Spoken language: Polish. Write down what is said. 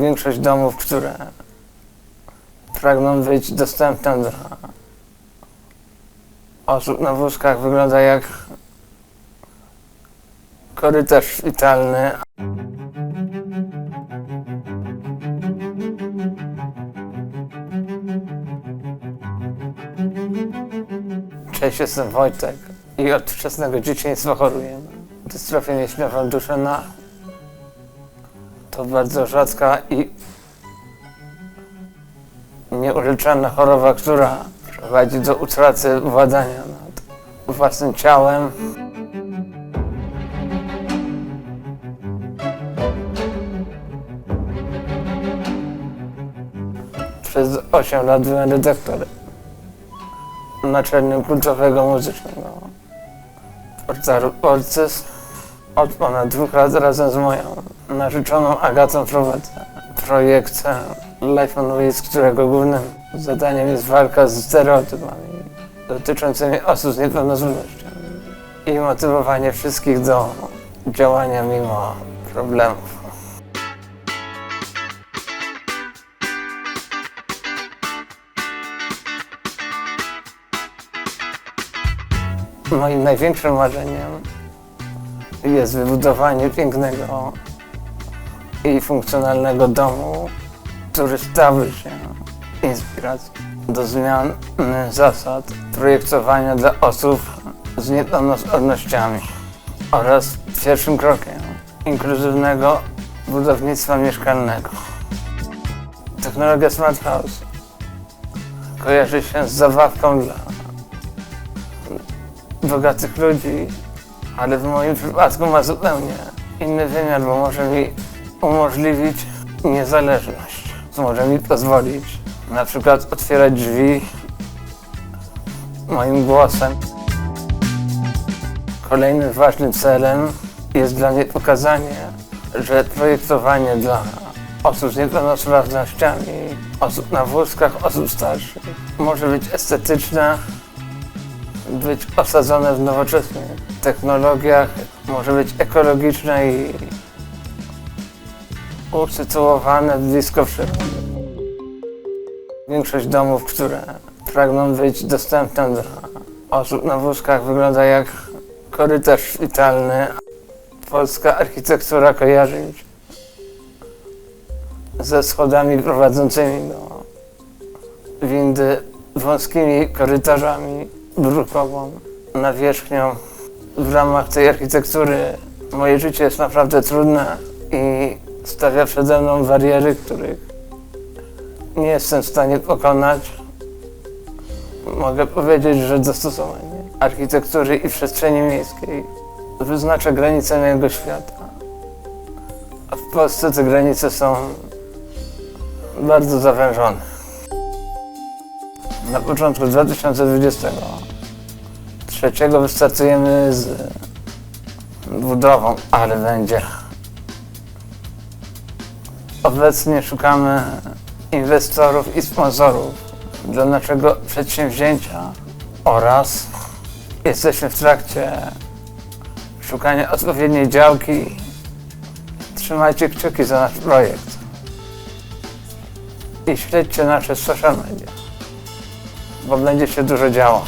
Większość domów, które pragną być dostępne dla osób na wózkach wygląda jak korytarz szpitalny. Cześć, jestem Wojtek i od wczesnego dzieciństwa choruję na dystrofię mięśniową Duszena. To bardzo rzadka i nieuleczalna choroba, która prowadzi do utraty władania nad własnym ciałem. Przez 8 lat byłem redaktorem naczelnym kluczowego muzycznego portalu Polsces. Od ponad dwóch lat razem z moją narzeczoną Agatą prowadzę projekt Life on Wheels, którego głównym zadaniem jest walka z stereotypami dotyczącymi osób z niepełnosprawnościami i motywowanie wszystkich do działania mimo problemów. Moim największym marzeniem jest wybudowanie pięknego i funkcjonalnego domu, który stałby się inspiracją do zmian zasad projektowania dla osób z niepełnosprawnościami oraz pierwszym krokiem inkluzywnego budownictwa mieszkalnego. Technologia Smart House kojarzy się z zabawką dla bogatych ludzi, ale w moim przypadku ma zupełnie inny wymiar, bo może mi umożliwić niezależność. Może mi pozwolić na przykład otwierać drzwi moim głosem. Kolejnym ważnym celem jest dla mnie pokazanie, że projektowanie dla osób z niepełnosprawnościami, osób na wózkach, osób starszych może być estetyczne, być osadzone w nowoczesnych technologiach, może być ekologiczne i usytuowane blisko przyrody. Większość domów, które pragną być dostępne dla osób na wózkach wygląda jak korytarz szpitalny. Polska architektura kojarzy się ze schodami prowadzącymi do windy, wąskimi korytarzami, brukową nawierzchnią. W ramach tej architektury moje życie jest naprawdę trudne i stawia przede mną bariery, których nie jestem w stanie pokonać. Mogę powiedzieć, że dostosowanie architektury i przestrzeni miejskiej wyznacza granice mojego świata. A w Polsce te granice są bardzo zawężone. Na początku 2020 trzeciego wystartujemy z budową, ale będzie. Obecnie szukamy inwestorów i sponsorów dla naszego przedsięwzięcia oraz jesteśmy w trakcie szukania odpowiedniej działki. Trzymajcie kciuki za nasz projekt i śledźcie nasze social media, bo będzie się dużo działo.